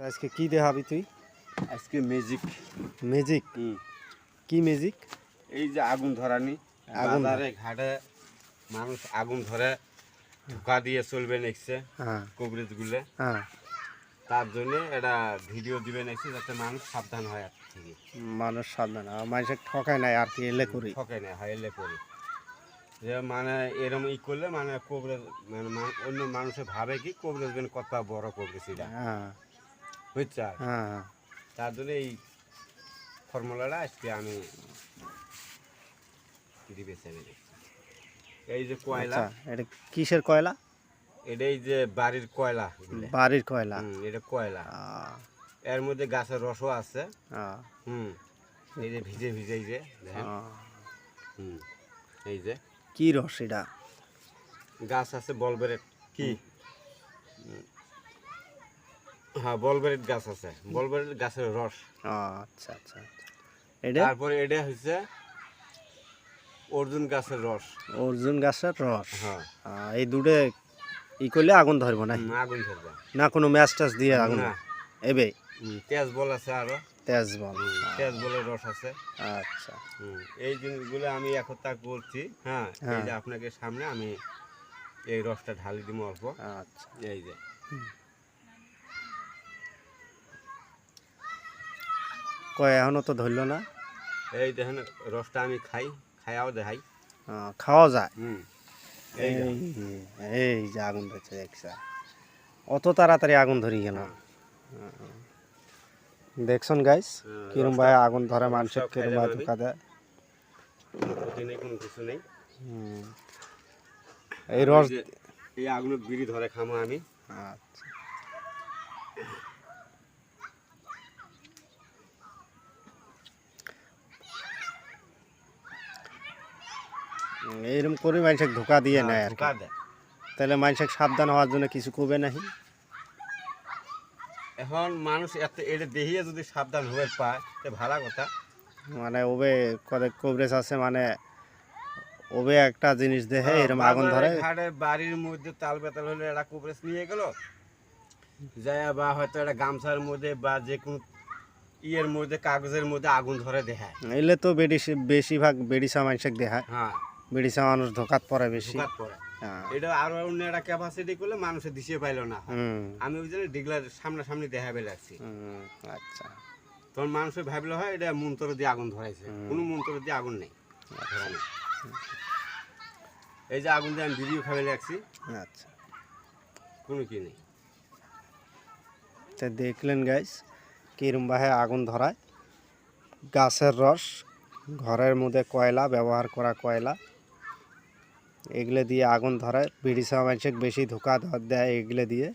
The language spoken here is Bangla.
আজকে কি দেখাবি তুই? আজকে ম্যাজিক ম্যাজিক কি ম্যাজিক এই যে আগুন ধরানি। আগুন বাজারে ঘাটে মানুষ আগুন ধরে ধোকা দিয়ে চলবে নেকছে হ্যাঁ। কভারেজ গুলে হ্যাঁ। তার জন্য এটা ভিডিও দিবে নেকছে যাতে মানুষ সাবধান হয় আর থেকে মানুষ সাবধান আর মানুষের ঠকায় নাই আর কি এলে করি। ঠকে না হয় এলে করে। যে মানে এরম ই করলে মানে কভারেজ মানে অন্য মানুষে ভাবে কি কভারেজ বেন কত বড় কভারেজ এটা হ্যাঁ। বুঝছ? হ্যাঁ। তার জন্য এই ফর্মুলাটা আজকে আমি। এই যে কয়লা আচ্ছা এটা কিসের কয়লা? এটাই যে বাড়ির কয়লা বাড়ির কয়লা? এটা কয়লা। এর মধ্যে গাছের রসও আছে। হুম এই যে ভিজে ভিজে এই যে হুম এই যে। কি রস এটা? গাছ আছে বলবেরেট কি। হ্যাঁ বলবেরেট গাছ আছে। বলবেরেট গাছের রস। আচ্ছা আচ্ছা আচ্ছা। এটা? তারপরে এটা হচ্ছে অর্জুন গাছের রস। অর্জুন গাছের রস? হ্যাঁ। এই দুটো ই করলে আগুন ধরবো না? আগুন ধরবে। না কোনো ম্যাচ টাচ দিয়ে আগুন? এবে? তেজ বল আছে আরও। তেজ বল তেজ বলের রস আছে। আচ্ছা। এই জিনিসগুলো আমি এখন তা করছি হ্যাঁ। এই হ্যাঁ। যে আপনাকে সামনে আমি এই রসটা ঢালি দিব অল্প। আচ্ছা। এই যে। কয় এখনও তো ধরলো না? এই দেখেন রসটা আমি খাই খাইয়াও দেখাই। খাওয়া যায়? এই এই যে, আগুন ধরছে দেখছ? অত তাড়াতাড়ি আগুন ধরি গেল দেখছন গাইস হ্যাঁ, কিরম ভাই আগুন ধরে মানুষের কিরম ভাই ধোকা দেয়? এই রস এই আগুনে বিড়ি ধরে খামো আমি। আচ্ছা। হুম, এইরকম করে মানুষকে ধোকা দিয়ে নেয় আর কি। তাহলে মানুষকে সাবধান হওয়ার জন্য কিছু করবে নাহি? এখন মানুষ এত এটা দেখিয়ে যদি সাবধান হয়ে পায় তো ভালো কথা। মানে ওবে কত কভারেজ আছে মানে ওবে একটা জিনিস দেখে এরকম আগুন ধরে। ঘাটে বাড়ির মধ্যে তাল বেতাল হলে একটা কুপরেস নিয়ে গেল। যায় বা হয়তো একটা গামছার মধ্যে বা যে কোনো ইয়ের মধ্যে কাগজের মধ্যে আগুন ধরে দেখায়। এলে তো বেশি বেশিরভাগ বেড়িসা মানুষকে দেখায়। হ্যাঁ। বেড়িসা মানুষ ধোকাত পড়ে বেশি। হ্যাঁ। এটা আরও অন্য একটা ক্যাপাসিটি করলে মানুষের দিশে পাইলো না। আমি ওই জন্য ডিগলার সামনাসামনি দেখাবে লাগছি হুম, আচ্ছা। তখন মানুষের ভাবলে হয় এটা মন্ত্র দিয়ে আগুন ধরাইছে। কোনো মন্ত্র দিয়ে আগুন নেই। এই যে আগুন দিয়ে আমি ভিডিও খাবে লাগছি আচ্ছা। কোনো কি নেই। তো দেখলেন গাইস কিরম ভাবে আগুন ধরায়। গাছের রস ঘরের মধ্যে কয়লা ব্যবহার করা কয়লা। এগুলো দিয়ে আগুন ধরায় বিড়িসা মানুষকে বেশি ধোকা দেয় এগুলো দিয়ে।